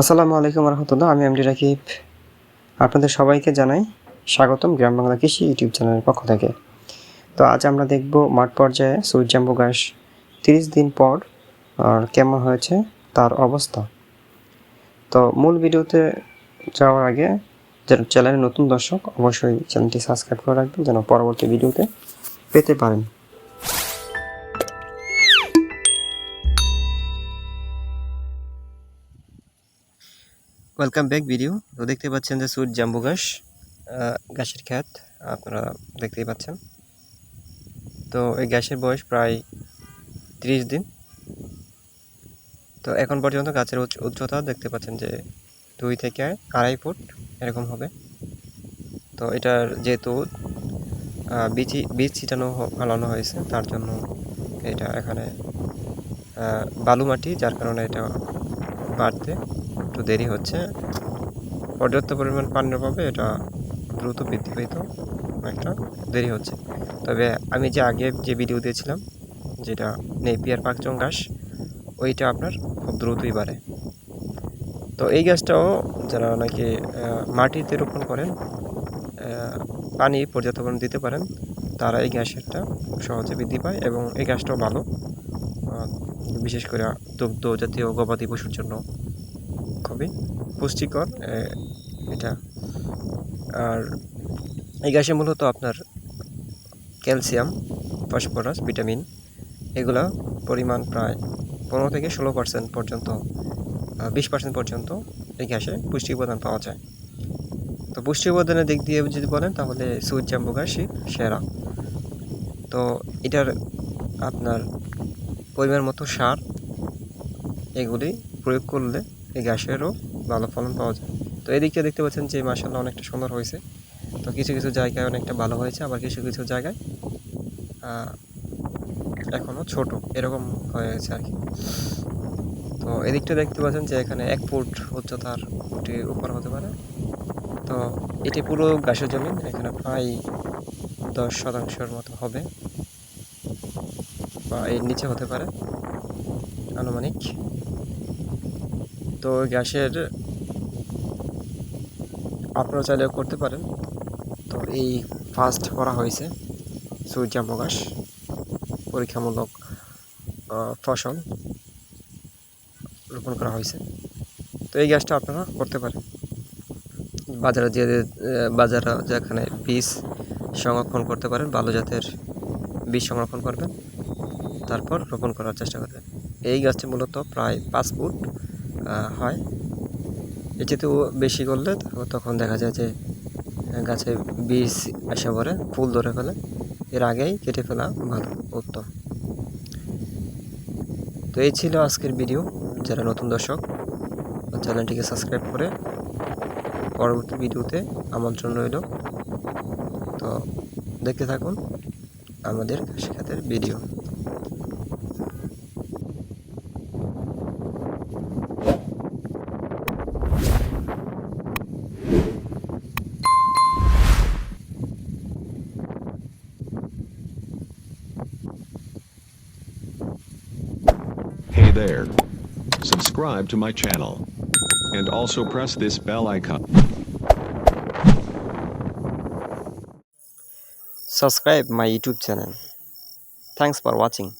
আসসালামু আলাইকুম রহমতুল্লাহ, আমি এমডি রাকিব। আপনাদের সবাইকে জানাই স্বাগতম গ্রাম বাংলা কৃষি ইউটিউব চ্যানেলের পক্ষ থেকে। তো আজ আমরা দেখব মাঠ পর্যায়ে সূর্যাম্বু ঘাস তিরিশ দিন পর, আর কেমন হয়েছে তার অবস্থা। তো মূল ভিডিওতে যাওয়ার আগে যারা চ্যানেলের নতুন দর্শক, অবশ্যই চ্যানেলটি সাবস্ক্রাইব করে রাখবেন যেন পরবর্তী ভিডিওতে পেতে পারেন। ওয়েলকাম ব্যাক ভিডিও তো দেখতে পাচ্ছেন যে সুইট জাম্বু ঘাস ঘাসের খ্যাত, আপনারা দেখতেই পাচ্ছেন। তো এই গ্যাসের বয়স প্রায় ত্রিশ দিন। তো এখন পর্যন্ত গাছের উচ্চ- উচ্চতা দেখতে পাচ্ছেন যে দুই থেকে আড়াই ফুট এরকম হবে। তো এটার যেহেতু বীজ বীজ ছিটানো ফেলানো হয়েছে, তার জন্য এটা এখানে বালু মাটি, যার কারণে এটা বাড়তে। একটু দেরি হচ্ছে। পর্যাপ্ত পরিমাণ পানির অভাবে এটা দ্রুত বৃদ্ধি পেত একটা। দেরি হচ্ছে। তবে আমি যে আগে যে ভিডিও দিয়েছিলাম, যেটা নেপিয়ার পাকচং ঘাস, ওইটা আপনার খুব দ্রুতই বাড়ে। তো এই গাছটাও যারা নাকি মাটিতে রোপণ করেন পানি পর্যাপ্ত পরিমাণ দিতে পারেন, তারা এই খুব সহজে বৃদ্ধি পায় এবং এই গাছটাও ভালো। বিশেষ করে দুগ্ধ জাতীয় গবাদি পশুর জন্য খুবই পুষ্টিকর এটা। আর এই গাছে মূলত আপনার ক্যালসিয়াম, ফসফরাস, ভিটামিন, এগুলা পরিমাণ প্রায় পনেরো থেকে ষোলো পার্সেন্ট পর্যন্ত বিশ পার্সেন্ট পর্যন্ত এই ঘাসে পুষ্টি উপাদান পাওয়া যায়। তো পুষ্টি উপাদানের দিক দিয়ে যদি বলেন, তাহলে সুইট জাম্বু ঘাসই সেরা। তো এটার আপনার পরিমাণ মতো সার এগুলি প্রয়োগ করলে এই ঘাসেরও ভালো ফলন পাওয়া যায়। তো এদিকটা দেখতে পাচ্ছেন যে মাসাল্লাহ অনেকটা সুন্দর হয়েছে। তো কিছু কিছু জায়গায় অনেকটা ভালো হয়েছে, আবার কিছু কিছু জায়গায় এখনও ছোট, এরকম হয়েছে আর কি। তো এদিকটা দেখতে পাচ্ছেন যে এখানে এক ফুট উচ্চতার একটির উপর হতে পারে। তো এটি পুরো ঘাসের জমিন এখানে প্রায় দশ শতাংশের মতো হবে। বা এর নিচে হতে পারে, আনুমানিক। তো গ্যাসের আপনারা চাইলেও করতে পারেন। তো এই ফার্স্ট করা হয়েছে সূর্যাম্ব ঘাস পরীক্ষামূলক ফসল রোপণ করা হয়েছে। তো এই গ্যাসটা আপনারা করতে পারেন। বাজারে যে বাজারে যেখানে বীজ সংরক্ষণ করতে পারেন, ভালো জাতের বীজ সংরক্ষণ করবেন। তারপর রোপণ করার চেষ্টা করবেন এই গাছটি মূলত প্রায় পাঁচ ফুট হয়। এটিতেও বেশি করলে তখন দেখা যায় যে গাছে বীজ এসে পড়ে, ফুল ধরে ফেলে। এর আগেই কেটে ফেলা ভালো, উত্তম। তো এই ছিল আজকের ভিডিও। যারা নতুন দর্শক, চ্যানেলটিকে সাবস্ক্রাইব করে পরবর্তী ভিডিওতে আমন্ত্রণ রইল। তো দেখতে থাকুন আমাদের কৃষিখাতের video. Hey there. Subscribe to my channel. And also press this bell icon. subscribe my youtube channel thanks for watching